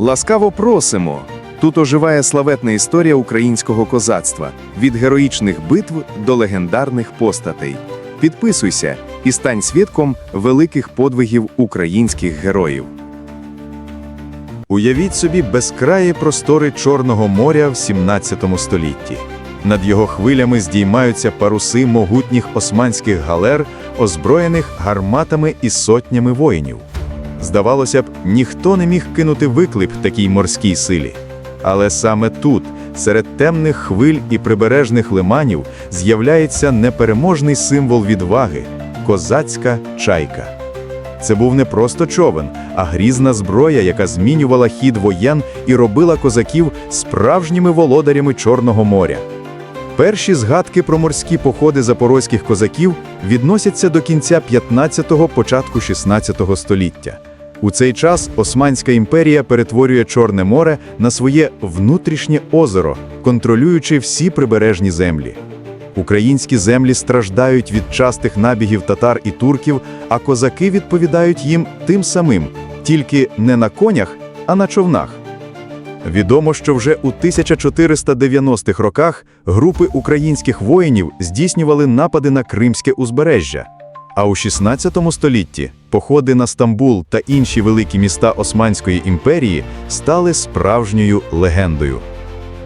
Ласкаво просимо! Тут оживає славетна історія українського козацтва від героїчних битв до легендарних постатей. Підписуйся і стань свідком великих подвигів українських героїв. Уявіть собі безкраї простори Чорного моря в 17 столітті. Над його хвилями здіймаються паруси могутніх османських галер, озброєних гарматами і сотнями воїнів. Здавалося б, ніхто не міг кинути виклик такій морській силі. Але саме тут, серед темних хвиль і прибережних лиманів, з'являється непереможний символ відваги козацька чайка. Це був не просто човен, а грізна зброя, яка змінювала хід воєн і робила козаків справжніми володарями Чорного моря. Перші згадки про морські походи запорозьких козаків відносяться до кінця 15-го, початку 16-го століття. У цей час Османська імперія перетворює Чорне море на своє внутрішнє озеро, контролюючи всі прибережні землі. Українські землі страждають від частих набігів татар і турків, а козаки відповідають їм тим самим, тільки не на конях, а на човнах. Відомо, що вже у 1490-х роках групи українських воїнів здійснювали напади на Кримське узбережжя. А у 16 столітті походи на Стамбул та інші великі міста Османської імперії стали справжньою легендою.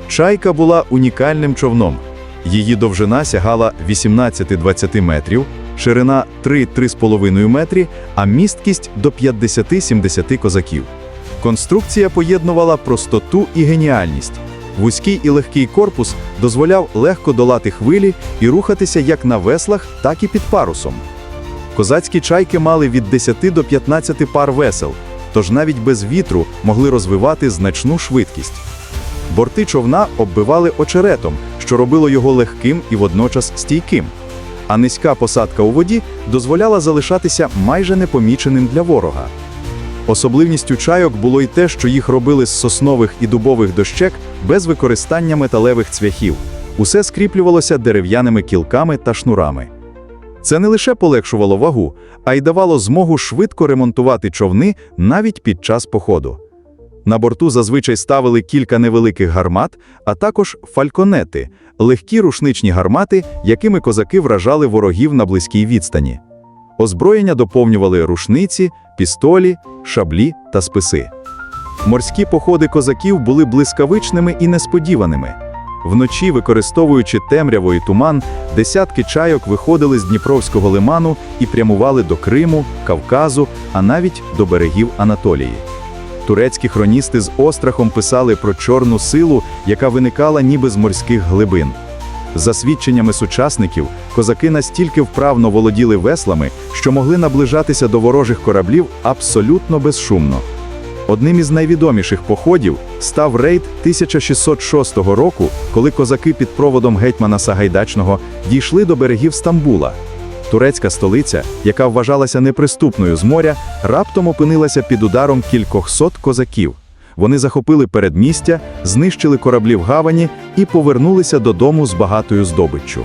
Чайка була унікальним човном. Її довжина сягала 18-20 метрів, ширина 3-3,5 метрі, а місткість до 50-70 козаків. Конструкція поєднувала простоту і геніальність. Вузький і легкий корпус дозволяв легко долати хвилі і рухатися як на веслах, так і під парусом. Козацькі чайки мали від 10 до 15 пар весел, тож навіть без вітру могли розвивати значну швидкість. Борти човна оббивали очеретом, що робило його легким і водночас стійким. А низька посадка у воді дозволяла залишатися майже непоміченим для ворога. Особливністю чайок було й те, що їх робили з соснових і дубових дощек без використання металевих цвяхів. Усе скріплювалося дерев'яними кілками та шнурами. Це не лише полегшувало вагу, а й давало змогу швидко ремонтувати човни навіть під час походу. На борту зазвичай ставили кілька невеликих гармат, а також фальконети легкі рушничні гармати, якими козаки вражали ворогів на близькій відстані. Озброєння доповнювали рушниці, пістолі, шаблі та списи. Морські походи козаків були блискавичними і несподіваними. Вночі, використовуючи темряво і туман, десятки чайок виходили з Дніпровського лиману і прямували до Криму, Кавказу, а навіть до берегів Анатолії. Турецькі хроністи з острахом писали про чорну силу, яка виникала ніби з морських глибин. За свідченнями сучасників, козаки настільки вправно володіли веслами, що могли наближатися до ворожих кораблів абсолютно безшумно. Одним із найвідоміших походів став рейд 1606 року, коли козаки під проводом гетьмана Сагайдачного дійшли до берегів Стамбула. Турецька столиця, яка вважалася неприступною з моря, раптом опинилася під ударом кількохсот козаків. Вони захопили передмістя, знищили кораблі в гавані і повернулися додому з багатою здобиччю.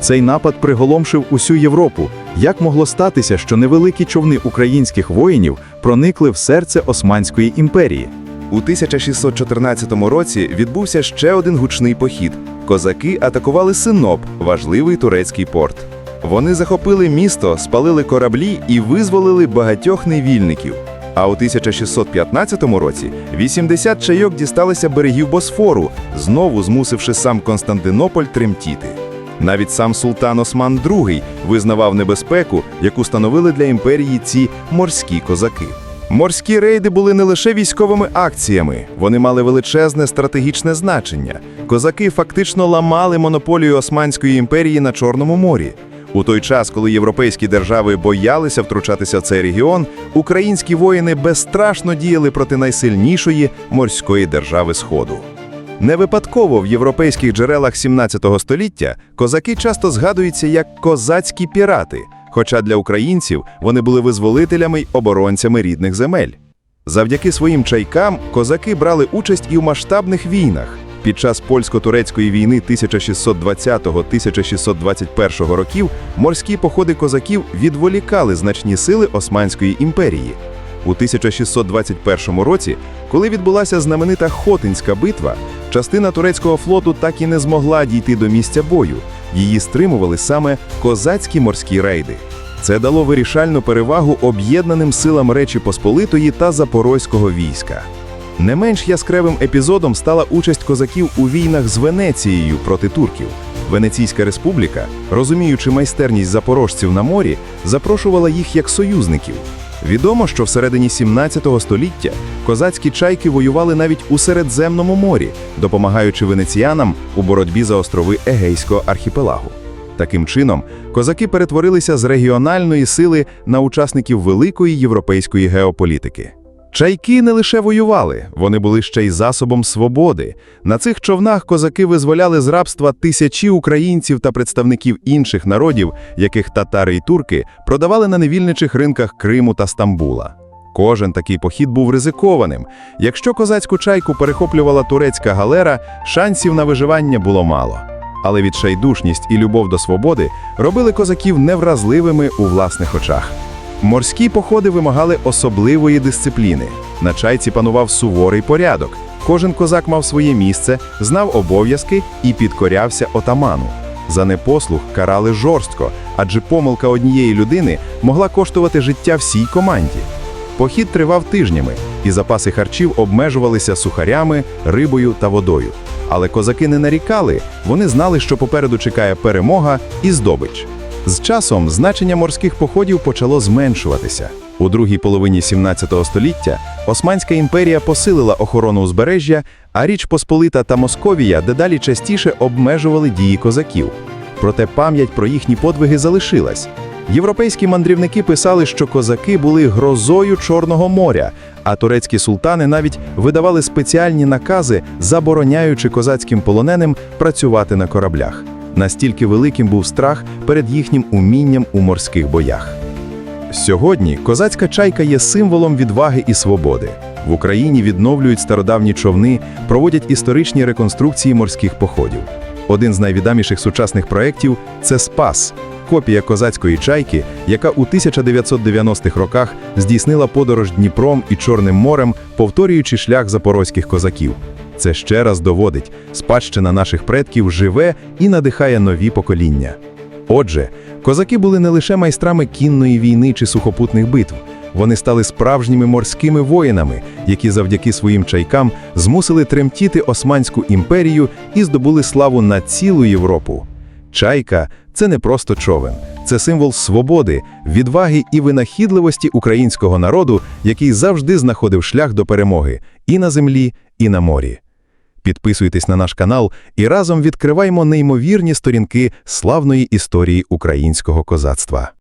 Цей напад приголомшив усю Європу. Як могло статися, що невеликі човни українських воїнів проникли в серце Османської імперії? У 1614 році відбувся ще один гучний похід. Козаки атакували Синоп, важливий турецький порт. Вони захопили місто, спалили кораблі і визволили багатьох невільників. А у 1615 році 80 чайок дісталися берегів Босфору, знову змусивши сам Константинополь тремтіти. Навіть сам султан Осман II визнавав небезпеку, яку становили для імперії ці морські козаки. Морські рейди були не лише військовими акціями, вони мали величезне стратегічне значення. Козаки фактично ламали монополію Османської імперії на Чорному морі. У той час, коли європейські держави боялися втручатися в цей регіон, українські воїни безстрашно діяли проти найсильнішої морської держави Сходу. Не випадково в європейських джерелах 17 століття козаки часто згадуються як козацькі пірати, хоча для українців вони були визволителями й оборонцями рідних земель. Завдяки своїм чайкам козаки брали участь і в масштабних війнах. Під час польсько-турецької війни 1620-1621 років морські походи козаків відволікали значні сили Османської імперії. У 1621 році, коли відбулася знаменита Хотинська битва, частина турецького флоту так і не змогла дійти до місця бою. Її стримували саме козацькі морські рейди. Це дало вирішальну перевагу об'єднаним силам Речі Посполитої та Запорозького війська. Не менш яскравим епізодом стала участь козаків у війнах з Венецією проти турків. Венеційська республіка, розуміючи майстерність запорожців на морі, запрошувала їх як союзників. Відомо, що всередині 17 століття козацькі чайки воювали навіть у Середземному морі, допомагаючи венеціянам у боротьбі за острови Егейського архіпелагу. Таким чином, козаки перетворилися з регіональної сили на учасників великої європейської геополітики. Чайки не лише воювали, вони були ще й засобом свободи. На цих човнах козаки визволяли з рабства тисячі українців та представників інших народів, яких татари й турки продавали на невільничих ринках Криму та Стамбула. Кожен такий похід був ризикованим. Якщо козацьку чайку перехоплювала турецька галера, шансів на виживання було мало. Але відчайдушність і любов до свободи робили козаків невразливими у власних очах. Морські походи вимагали особливої дисципліни. На чайці панував суворий порядок. Кожен козак мав своє місце, знав обов'язки і підкорявся отаману. За непослух карали жорстко, адже помилка однієї людини могла коштувати життя всій команді. Похід тривав тижнями, і запаси харчів обмежувалися сухарями, рибою та водою. Але козаки не нарікали, вони знали, що попереду чекає перемога і здобич. З часом значення морських походів почало зменшуватися. У другій половині 17 століття Османська імперія посилила охорону узбережжя, а Річ Посполита та Московія дедалі частіше обмежували дії козаків. Проте пам'ять про їхні подвиги залишилась. Європейські мандрівники писали, що козаки були грозою Чорного моря, а турецькі султани навіть видавали спеціальні накази, забороняючи козацьким полоненим працювати на кораблях. Настільки великим був страх перед їхнім умінням у морських боях. Сьогодні козацька чайка є символом відваги і свободи. В Україні відновлюють стародавні човни, проводять історичні реконструкції морських походів. Один з найвідоміших сучасних проєктів це Спас, копія козацької чайки, яка у 1990-х роках здійснила подорож Дніпром і Чорним морем, повторюючи шлях запорозьких козаків. Це ще раз доводить, спадщина наших предків живе і надихає нові покоління. Отже, козаки були не лише майстрами кінної війни чи сухопутних битв. Вони стали справжніми морськими воїнами, які завдяки своїм чайкам змусили тремтіти Османську імперію і здобули славу на цілу Європу. Чайка це не просто човен, це символ свободи, відваги і винахідливості українського народу, який завжди знаходив шлях до перемоги і на землі, і на морі. Підписуйтесь на наш канал і разом відкриваємо неймовірні сторінки славної історії українського козацтва.